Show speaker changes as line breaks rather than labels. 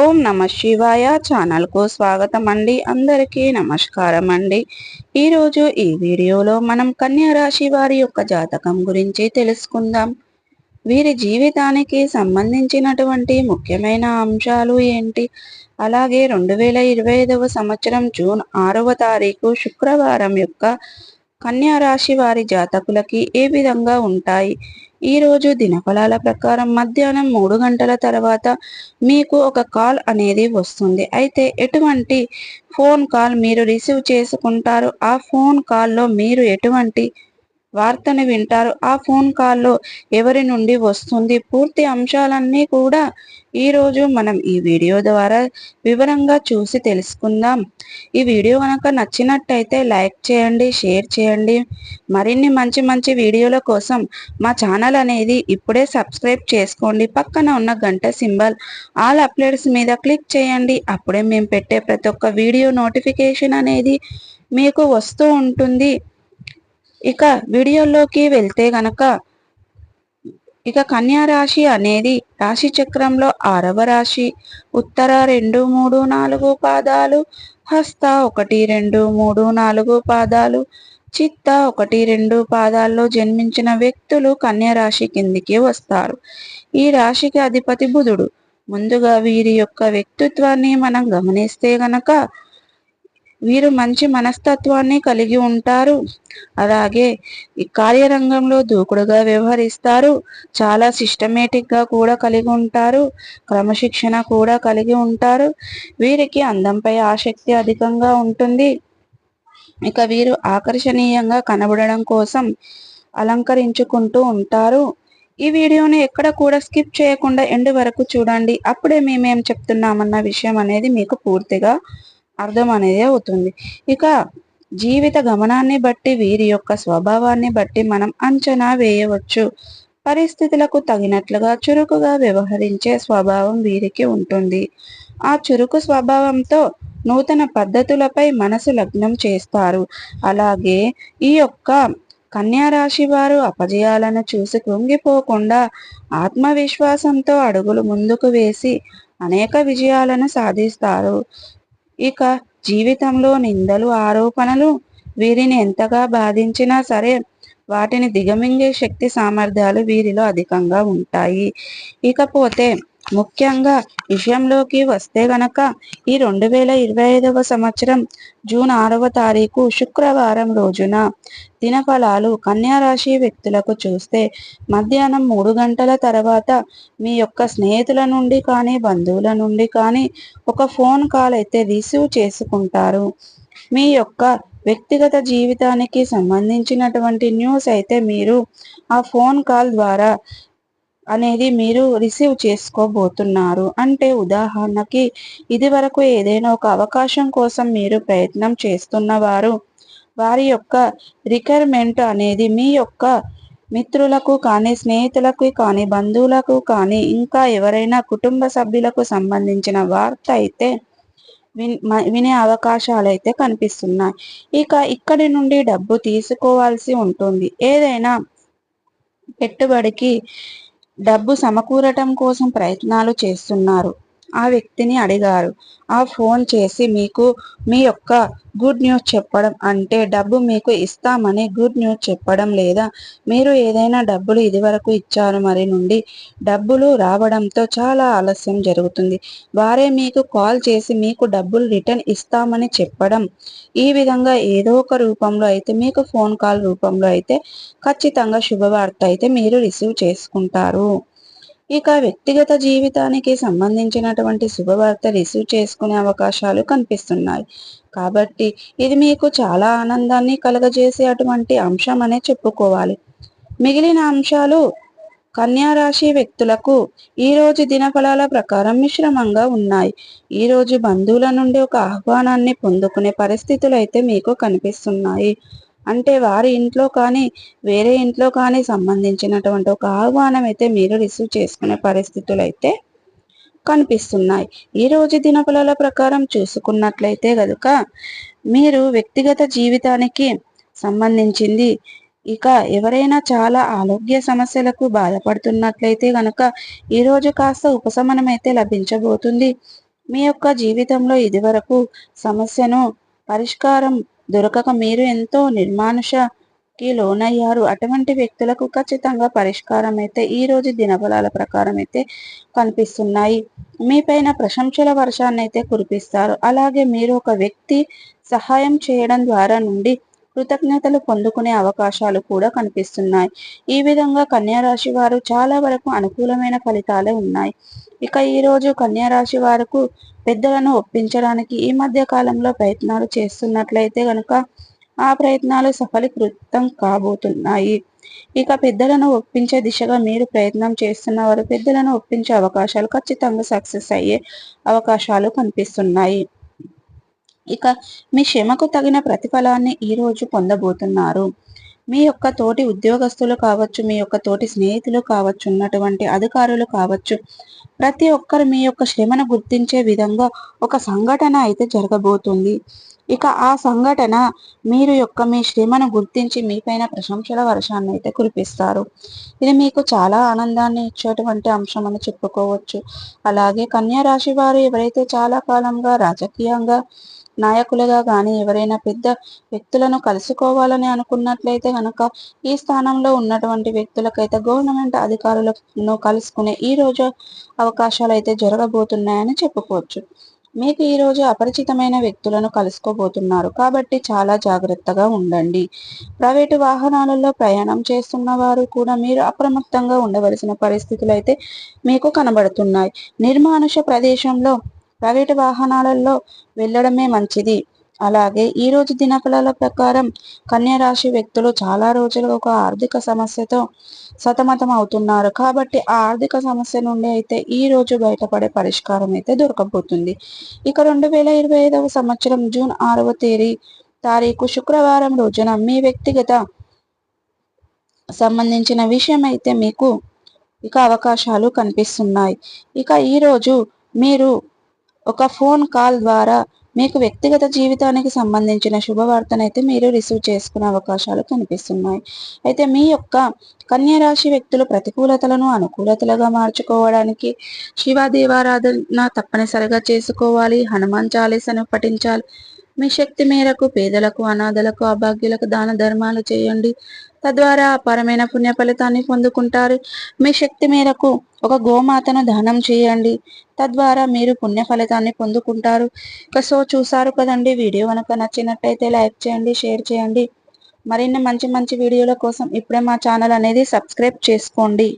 ఓం నమ శివాయ ఛానల్కు స్వాగతం అండి అందరికీ నమస్కారం అండి ఈరోజు ఈ వీడియోలో మనం కన్యా రాశి వారి యొక్క జాతకం గురించి తెలుసుకుందాం. వీరి జీవితానికి సంబంధించినటువంటి ముఖ్యమైన అంశాలు ఏంటి? అలాగే రెండు వేల ఇరవై ఐదవ సంవత్సరం జూన్ ఆరవ తారీఖు శుక్రవారం యొక్క కన్యా రాశి వారి జాతకులకి ఏ విధంగా ఉంటాయి? ఈరోజు దినఫలాల ప్రకారం మధ్యాహ్నం మూడు గంటల తర్వాత మీకు ఒక కాల్ అనేది వస్తుంది. అయితే ఎటువంటి ఫోన్ కాల్ మీరు రిసీవ్ చేసుకుంటారు ఆ ఫోన్ కాల్లో మీరు ఎటువంటి వార్తను వింటారు. ఆ ఫోన్ కాల్లో ఎవరి నుండి వస్తుంది? పూర్తి అంశాలన్నీ కూడా ఈరోజు మనం ఈ వీడియో ద్వారా వివరంగా చూసి తెలుసుకుందాం. ఈ వీడియో కనుక నచ్చినట్టయితే లైక్ చేయండి షేర్ చేయండి. మరిన్ని మంచి మంచి వీడియోల కోసం మా ఛానల్ అనేది ఇప్పుడే సబ్స్క్రైబ్ చేసుకోండి. పక్కన ఉన్న గంట సింబల్ ఆల్ అప్డేట్స్ మీద క్లిక్ చేయండి. అప్పుడే మేము పెట్టే ప్రతి ఒక్క వీడియో నోటిఫికేషన్ అనేది మీకు వస్తూ ఉంటుంది. ఇక వీడియోలోకి వెళ్తే గనక ఇక కన్యా రాశి అనేది రాశి చక్రంలో ఆరవ రాశి. ఉత్తర రెండు మూడు నాలుగు పాదాలు హస్త ఒకటి రెండు మూడు నాలుగు పాదాలు చిత్త ఒకటి రెండు పాదాల్లో జన్మించిన వ్యక్తులు కన్యా రాశి కిందికి వస్తారు. ఈ రాశికి అధిపతి బుధుడు. ముందుగా వీరి యొక్క వ్యక్తిత్వాన్ని మనం గమనిస్తే గనక వీరు మంచి మనస్తత్వాన్ని కలిగి ఉంటారు. అలాగే ఈ కార్యరంగంలో దూకుడుగా వ్యవహరిస్తారు. చాలా సిస్టమేటిక్గా కూడా కలిగి ఉంటారు. క్రమశిక్షణ కూడా కలిగి ఉంటారు. వీరికి అందంపై ఆసక్తి అధికంగా ఉంటుంది. ఇక వీరు ఆకర్షణీయంగా కనబడడం కోసం అలంకరించుకుంటూ ఉంటారు. ఈ వీడియోని ఎక్కడ కూడా స్కిప్ చేయకుండా ఎండ్ వరకు చూడండి. అప్పుడే మేమేం చెప్తున్నామన్న విషయం అనేది మీకు పూర్తిగా అర్థం అనేది అవుతుంది. ఇక జీవిత గమనాన్ని బట్టి వీరి యొక్క స్వభావాన్ని బట్టి మనం అంచనా వేయవచ్చు. పరిస్థితులకు తగినట్లుగా చురుకుగా వ్యవహరించే స్వభావం వీరికి ఉంటుంది. ఆ చురుకు స్వభావంతో నూతన పద్ధతులపై మనసు లగ్నం చేస్తారు. అలాగే ఈ యొక్క కన్యారాశి వారు అపజయాలను చూసి కృంగిపోకుండా ఆత్మవిశ్వాసంతో అడుగులు ముందుకు వేసి అనేక విజయాలను సాధిస్తారు. ఇక జీవితంలో నిందలు ఆరోపణలు వీరిని ఎంతగా బాధించినా సరే వాటిని దిగమింగే శక్తి సామర్థ్యాలు వీరిలో అధికంగా ఉంటాయి. ఇకపోతే ముఖ్యంగా విషయంలోకి వస్తే గనక ఈ రెండు వేల ఇరవై ఐదవ సంవత్సరం జూన్ ఆరవ తారీఖు శుక్రవారం రోజున దినఫలాలు కన్యారాశి వ్యక్తులకు చూస్తే మధ్యాహ్నం మూడు గంటల తర్వాత మీ యొక్క స్నేహితుల నుండి కానీ బంధువుల నుండి కానీ ఒక ఫోన్ కాల్ అయితే రిసీవ్ చేసుకుంటారు. మీ యొక్క వ్యక్తిగత జీవితానికి సంబంధించినటువంటి న్యూస్ అయితే మీరు ఆ ఫోన్ కాల్ ద్వారా అనేది మీరు రిసీవ్ చేసుకోబోతున్నారు. అంటే ఉదాహరణకి ఇది వరకు ఏదైనా ఒక అవకాశం కోసం మీరు ప్రయత్నం చేస్తున్నవారు వారి యొక్క రిక్వైర్మెంట్ అనేది మీ యొక్క మిత్రులకు కానీ స్నేహితులకు కానీ బంధువులకు కానీ ఇంకా ఎవరైనా కుటుంబ సభ్యులకు సంబంధించిన వార్త అయితే వినే అవకాశాలు అయితే కనిపిస్తున్నాయి. ఇక ఇక్కడి నుండి డబ్బు తీసుకోవాల్సి ఉంటుంది. ఏదైనా పెట్టుబడికి డబ్బు సమకూరటం కోసం ప్రయత్నాలు చేస్తున్నారు. ఆ వ్యక్తిని అడిగారు. ఆ ఫోన్ చేసి మీకు మీ యొక్క గుడ్ న్యూస్ చెప్పడం అంటే డబ్బు మీకు ఇస్తామని గుడ్ న్యూస్ చెప్పడం లేదా? మీరు ఏదైనా డబ్బులు ఇదివరకు ఇచ్చారు మరి నుండి డబ్బులు రావడంతో చాలా ఆలస్యం జరుగుతుంది. వారే మీకు కాల్ చేసి మీకు డబ్బులు రిటర్న్ ఇస్తామని చెప్పడం ఈ విధంగా ఏదో ఒక రూపంలో అయితే మీకు ఫోన్ కాల్ రూపంలో అయితే ఖచ్చితంగా శుభవార్త అయితే మీరు రిసీవ్ చేసుకుంటారు. ఇక వ్యక్తిగత జీవితానికి సంబంధించినటువంటి శుభవార్త రిసీవ్ చేసుకునే అవకాశాలు కనిపిస్తున్నాయి. కాబట్టి ఇది మీకు చాలా ఆనందాన్ని కలగజేసే అటువంటి అంశం అనే చెప్పుకోవాలి. మిగిలిన అంశాలు కన్యారాశి వ్యక్తులకు ఈరోజు దినఫలాల ప్రకారం మిశ్రమంగా ఉన్నాయి. ఈ రోజు బంధువుల నుండి ఒక ఆహ్వానాన్ని పొందుకునే పరిస్థితులు అయితే మీకు కనిపిస్తున్నాయి. అంటే వారి ఇంట్లో కానీ వేరే ఇంట్లో కానీ సంబంధించినటువంటి ఒక ఆహ్వానం అయితే మీరు రిసీవ్ చేసుకునే పరిస్థితులు అయితే కనిపిస్తున్నాయి. ఈ రోజు దినఫలాల ప్రకారం చూసుకున్నట్లయితే కనుక మీరు వ్యక్తిగత జీవితానికి సంబంధించింది ఇక ఎవరైనా చాలా ఆరోగ్య సమస్యలకు బాధపడుతున్నట్లయితే గనక ఈరోజు కాస్త ఉపశమనం అయితే లభించబోతుంది. మీ యొక్క జీవితంలో ఇదివరకు సమస్యను పరిష్కారం దొరకక మీరు ఎంతో నిర్మానుషకి లోనయ్యారు. అటువంటి వ్యక్తులకు ఖచ్చితంగా పరిష్కారం అయితే ఈ రోజు దినబలాల ప్రకారం అయితే కనిపిస్తున్నాయి మీపైన ప్రశంసల వర్షాన్ని అయితే కురిపిస్తారు. అలాగే మీరు ఒక వ్యక్తి సహాయం చేయడం ద్వారా నుండి కృతజ్ఞతలు పొందుకునే అవకాశాలు కూడా కనిపిస్తున్నాయి. ఈ విధంగా కన్యారాశి వారు చాలా వరకు అనుకూలమైన ఫలితాలే ఉన్నాయి. ఇక ఈరోజు కన్యారాశి వారికి పెద్దలను ఒప్పించడానికి ఈ మధ్య కాలంలో ప్రయత్నాలు చేస్తున్నట్లయితే గనుక ఆ ప్రయత్నాలు సఫలీకృతం కాబోతున్నాయి. ఇక పెద్దలను ఒప్పించే దిశగా మీరు ప్రయత్నం చేస్తున్న వారు పెద్దలను ఒప్పించే అవకాశాలు ఖచ్చితంగా సక్సెస్ అయ్యే అవకాశాలు కనిపిస్తున్నాయి. ఇక మీ శ్రమకు తగిన ప్రతిఫలాన్ని ఈరోజు పొందబోతున్నారు. మీ యొక్క తోటి ఉద్యోగస్తులు కావచ్చు మీ యొక్క తోటి స్నేహితులు కావచ్చు ఉన్నటువంటి అధికారులు కావచ్చు ప్రతి ఒక్కరు మీ యొక్క శ్రమను గుర్తించే విధంగా ఒక సంఘటన అయితే జరగబోతుంది. ఇక ఆ సంఘటన మీరు యొక్క మీ శ్రమను గుర్తించి మీపైన ప్రశంసల వర్షాన్ని అయితే కురిపిస్తారు. ఇది మీకు చాలా ఆనందాన్ని ఇచ్చేటువంటి అంశం అని చెప్పుకోవచ్చు. అలాగే కన్యా రాశి వారు ఎవరైతే చాలా కాలంగా రాజకీయంగా నాయకులుగా కానీ ఎవరైనా పెద్ద వ్యక్తులను కలుసుకోవాలని అనుకున్నట్లయితే కనుక ఈ స్థానంలో ఉన్నటువంటి వ్యక్తులకైతే గవర్నమెంట్ అధికారులను కలుసుకునే ఈ రోజు అవకాశాలు అయితే జరగబోతున్నాయని చెప్పుకోవచ్చు. మీకు ఈ రోజు అపరిచితమైన వ్యక్తులను కలుసుకోబోతున్నారు. కాబట్టి చాలా జాగ్రత్తగా ఉండండి. ప్రైవేటు వాహనాలలో ప్రయాణం చేస్తున్న వారు కూడా మీరు అప్రమత్తంగా ఉండవలసిన పరిస్థితులు అయితే మీకు కనబడుతున్నాయి. నిర్మానుష ప్రదేశంలో ప్రైవేటు వాహనాలలో వెళ్ళడమే మంచిది. అలాగే ఈ రోజు దినఫలాల ప్రకారం రాశి వ్యక్తులు చాలా రోజులుగా ఒక ఆర్థిక సమస్యతో సతమతం అవుతున్నారు. కాబట్టి ఆ ఆర్థిక సమస్య నుండి అయితే ఈ రోజు బయటపడే పరిష్కారం అయితే దొరకబోతుంది. ఇక రెండు వేల ఇరవై ఐదవ సంవత్సరం జూన్ ఆరవ తేదీ తారీఖు శుక్రవారం రోజున మీ వ్యక్తిగత సంబంధించిన విషయం అయితే మీకు ఇక అవకాశాలు కనిపిస్తున్నాయి. ఇక ఈరోజు మీరు ఒక ఫోన్ కాల్ ద్వారా మీకు వ్యక్తిగత జీవితానికి సంబంధించిన శుభవార్తనైతే మీరు రిసీవ్ చేసుకునే అవకాశాలు కనిపిస్తున్నాయి. అయితే మీ యొక్క కన్యరాశి వ్యక్తులు ప్రతికూలతలను అనుకూలతలుగా మార్చుకోవడానికి శివ దేవారాధన తప్పనిసరిగా చేసుకోవాలి. హనుమాన్ చాలీసను పఠించాలి. మీ శక్తి మేరకు పేదలకు అనాథలకు అభాగ్యులకు దాన ధర్మాలు చేయండి. తద్వారా అపారమైన పుణ్య ఫలితాన్ని పొందుకుంటారు. మీ శక్తి మేరకు ఒక గోమాతను దానం చేయండి. తద్వారా మీరు పుణ్య ఫలితాన్ని పొందుకుంటారు సో చూసారు కదండి వీడియో కనుక నచ్చినట్టయితే లైక్ చేయండి షేర్ చేయండి. మరిన్ని మంచి మంచి వీడియోల కోసం ఇప్పుడే మా ఛానల్ అనేది సబ్స్క్రైబ్ చేసుకోండి.